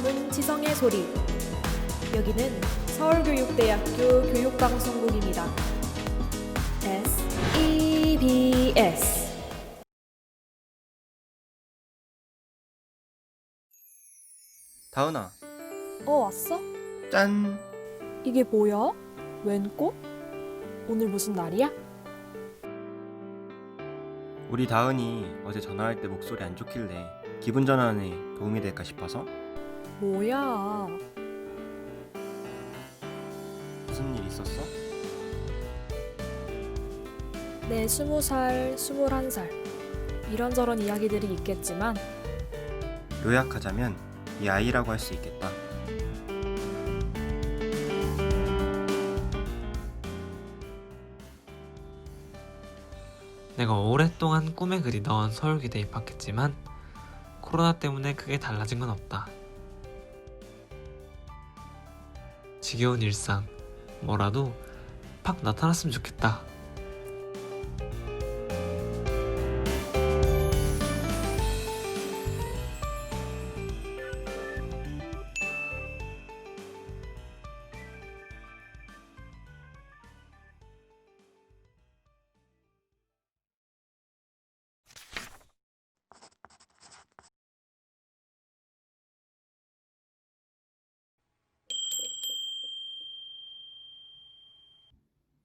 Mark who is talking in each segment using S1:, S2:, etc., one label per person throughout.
S1: 숨은 지성의 소리. 여기는 서울교육대학교 교육방송국입니다. S E B S.
S2: 다은아,
S1: 어 왔어?
S2: 짠!
S1: 이게 뭐야? 웬 꽃? 오늘 무슨 날이야?
S2: 우리 다은이 어제 전화할 때 목소리 안 좋길래 기분 전환에 도움이 될까 싶어서
S1: 뭐야?
S2: 무슨 일 있었어?
S1: 내 스무 살, 스물한 살. 이런저런 이야기들이 있겠지만
S2: 요약하자면 이 아이라고 할 수 있겠다.
S3: 내가 오랫동안 꿈에 그리던 서울기대에 입학했지만 코로나 때문에 크게 달라진 건 없다. 지겨운 일상, 뭐라도 팍 나타났으면 좋겠다.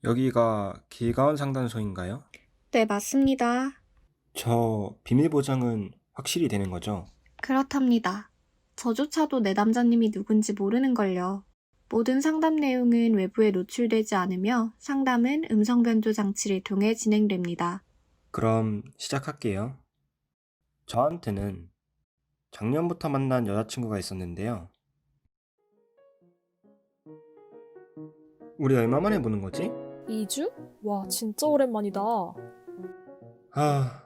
S2: 여기가 길가원 상담소인가요?
S4: 네, 맞습니다.
S2: 저 비밀 보장은 확실히 되는 거죠?
S4: 그렇답니다. 저조차도 내 남자님이 누군지 모르는걸요. 모든 상담 내용은 외부에 노출되지 않으며 상담은 음성 변조 장치를 통해 진행됩니다.
S2: 그럼 시작할게요. 저한테는 작년부터 만난 여자친구가 있었는데요. 우리 얼마 만에 보는 거지?
S1: 2주? 와, 진짜 오랜만이다.
S2: 아,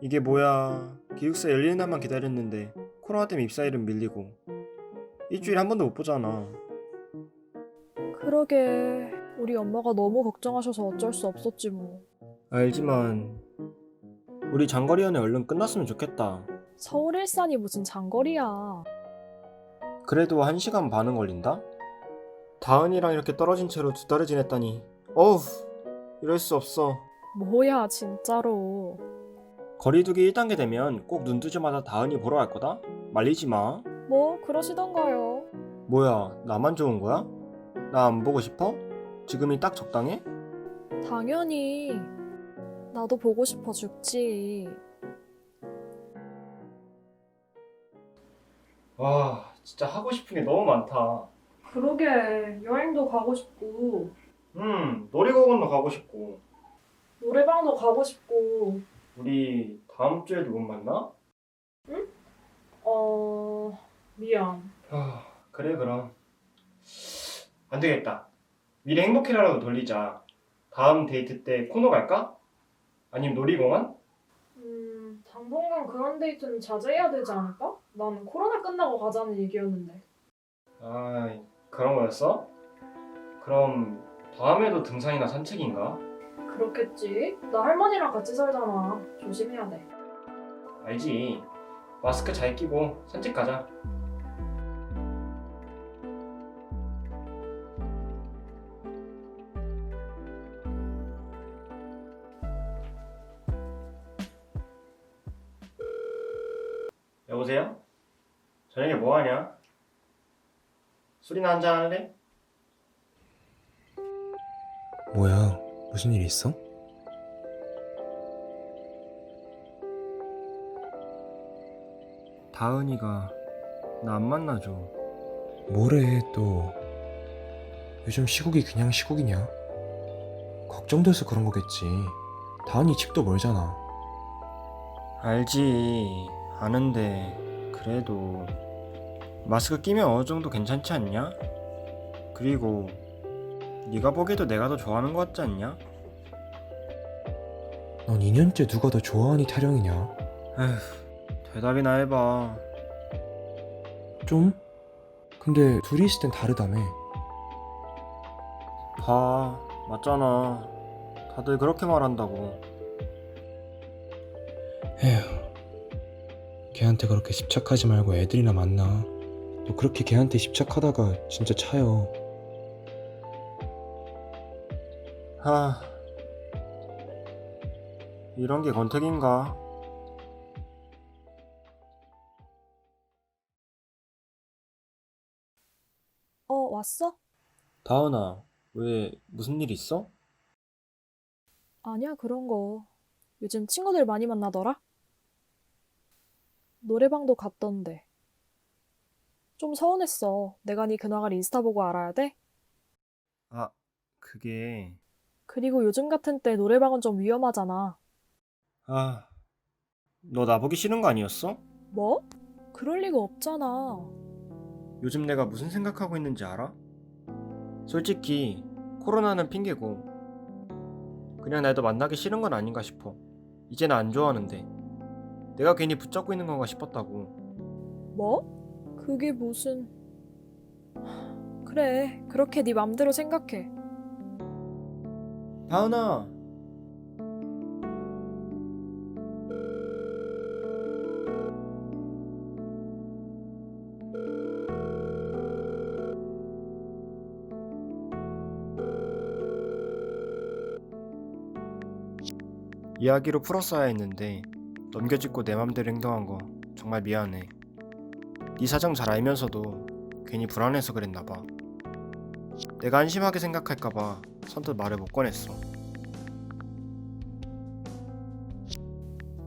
S2: 이게 뭐야. 기숙사 열리는 날만 기다렸는데 코로나 때문에 입사일은 밀리고 일주일에 한 번도 못 보잖아.
S1: 그러게. 우리 엄마가 너무 걱정하셔서 어쩔 수 없었지 뭐.
S2: 알지만 우리 장거리 연애 얼른 끝났으면 좋겠다.
S1: 서울 일산이 무슨 장거리야.
S2: 그래도 한 시간 반은 걸린다? 다은이랑 이렇게 떨어진 채로 두 달을 지냈다니. 어우, 이럴 수 없어.
S1: 뭐야, 진짜로.
S2: 거리두기 1단계 되면 꼭 눈 뜨자마자 다은이 보러 갈 거다? 말리지 마.
S1: 뭐, 그러시던가요.
S2: 뭐야, 나만 좋은 거야? 나 안 보고 싶어? 지금이 딱 적당해?
S1: 당연히. 나도 보고 싶어 죽지.
S2: 와, 진짜 하고 싶은 게 너무 많다.
S1: 그러게. 여행도 가고 싶고,
S2: 음, 놀이공원도 가고 싶고.
S1: 노래방도 가고 싶고,
S2: 우리 다음 주에 누구 만나?
S1: 어, 미안.
S2: 아, 그래 그럼. 안 되겠다. 미래 행복해라라도 돌리자. 다음 데이트 때 코노 갈까? 아니면 놀이공원?
S1: 음, 당분간 그런 데이트는 자제해야 되지 않을까? 나는 코로나 끝나고 가자는 얘기였는데.
S2: 아, 그런 거였어? 그럼 다음에도 등산이나 산책인가?
S1: 그렇겠지. 나 할머니랑 같이 살잖아. 조심해야 돼.
S2: 알지. 마스크 잘 끼고 산책 가자. 여보세요? 저녁에 뭐 하냐? 술이나 한잔 할래?
S5: 뭐야, 무슨 일 있어?
S2: 다은이가 나 안 만나줘.
S5: 뭐래, 또. 요즘 시국이 그냥 시국이냐? 걱정돼서 그런 거겠지. 다은이 집도 멀잖아.
S2: 알지 아는데 그래도 마스크 끼면 어느 정도 괜찮지 않냐? 그리고 네가 보기에도 내가 더 좋아하는 것 같지 않냐?
S5: 넌 2년째 누가 더 좋아하니 타령이냐?
S2: 에휴 대답이나 해봐
S5: 좀? 근데 둘이 있을 땐 다르다며.
S2: 봐 맞잖아 다들 그렇게 말한다고
S5: 에휴. 걔한테 그렇게 집착하지 말고 애들이나 만나. 너 그렇게 걔한테 집착하다가 진짜 차여.
S2: 하... 이런 게 권태기인가?
S1: 어, 왔어?
S2: 다은아, 왜 무슨 일 있어?
S1: 아니야, 그런 거. 요즘 친구들 많이 만나더라? 노래방도 갔던데. 좀 서운했어. 내가 네 근황을 인스타 보고 알아야 돼?
S2: 아, 그게...
S1: 그리고 요즘 같은 때 노래방은 좀 위험하잖아.
S2: 아... 너 나보기 싫은 거 아니었어?
S1: 뭐? 그럴 리가 없잖아.
S2: 요즘 내가 무슨 생각하고 있는지 알아? 솔직히 코로나는 핑계고 그냥 나도 만나기 싫은 건 아닌가 싶어. 이제는 안 좋아하는데 내가 괜히 붙잡고 있는 건가 싶었다고.
S1: 뭐? 그게 무슨... 하, 그래, 그렇게 네 맘대로 생각해.
S2: 다은아. 이야기로 풀었어야 했는데 넘겨짚고 내 맘대로 행동한 거 정말 미안해. 네 사정 잘 알면서도 괜히 불안해서 그랬나 봐. 내가 안심하게 생각할까 봐 선뜻 말을 못 꺼냈어.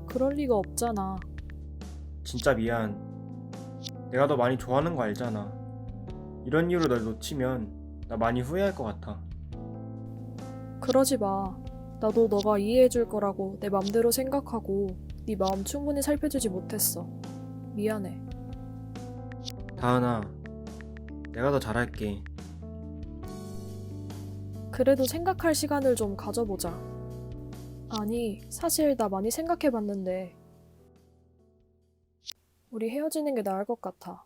S1: 그럴 리가 없잖아.
S2: 진짜 미안. 내가 너 많이 좋아하는 거 알잖아. 이런 이유로 널 놓치면 나 많이 후회할 것 같아.
S1: 그러지 마. 나도 너가 이해해줄 거라고 내 맘대로 생각하고 네 마음 충분히 살펴주지 못했어. 미안해.
S2: 다은아, 내가 더 잘할게.
S1: 그래도 생각할 시간을 좀 가져보자. 아니, 사실 나 많이 생각해봤는데 우리 헤어지는 게 나을 것 같아.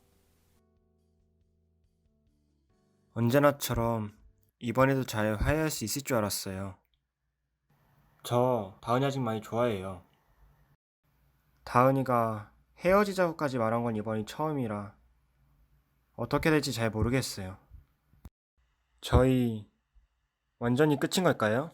S2: 언제나처럼 이번에도 잘 화해할 수 있을 줄 알았어요. 저 다은이 아직 많이 좋아해요. 다은이가 헤어지자고까지 말한 건 이번이 처음이라 어떻게 될지 잘 모르겠어요. 저희 완전히 끝인 걸까요?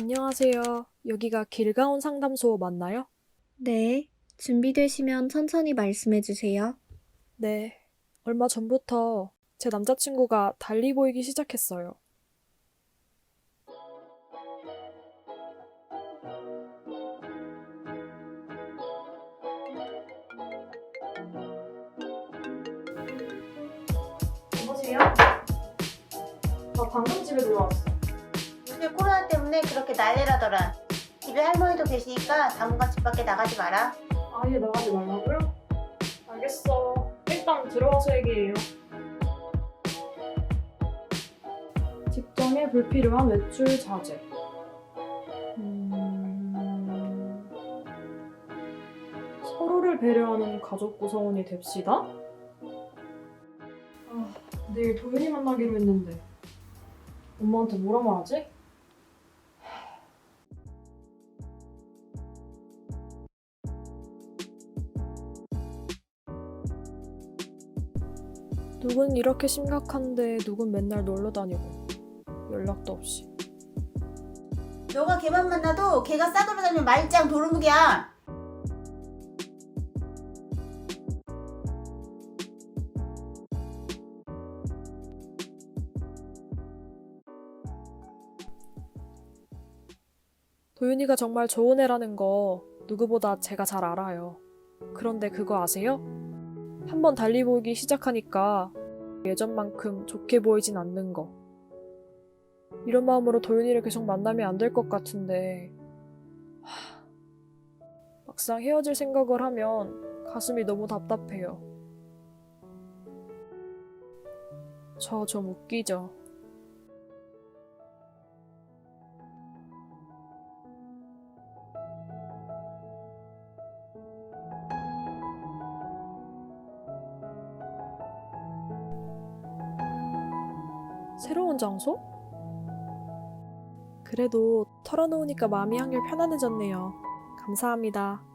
S1: 안녕하세요. 여기가 길가온 상담소 맞나요?
S4: 네, 준비되시면 천천히 말씀해 주세요.
S1: 네. 얼마 전부터 제 남자친구가 달리 보이기 시작했어요.
S6: 여보세요? 나 방금 집에 들어왔어.
S7: 요새 코로나 때문에 그렇게 난리라더라. 집에 할머니도 계시니까 당분간 집 밖에 나가지 마라.
S6: 아예 나가지 말라고요? 알겠어. 일단 들어와서 얘기해요. 직장에 불필요한 외출 자제. 음... 서로를 배려하는 가족 구성원이 됩시다. 아, 내일 도윤이 만나기로 했는데 엄마한테 뭐라 말하지?
S1: 누군 이렇게 심각한데 누군 맨날 놀러 다니고 연락도 없이.
S7: 너가 걔만 만나도 걔가 싸돌아 다니면 말짱 도루묵이야.
S1: 도윤이가 정말 좋은 애라는 거 누구보다 제가 잘 알아요. 그런데 그거 아세요? 한번 달리 보이기 시작하니까 예전만큼 좋게 보이진 않는 거. 이런 마음으로 도윤이를 계속 만나면 안 될 것 같은데 하, 막상 헤어질 생각을 하면 가슴이 너무 답답해요. 저 좀 웃기죠. 장소? 그래도 털어놓으니까 마음이 한결 편안해졌네요. 감사합니다.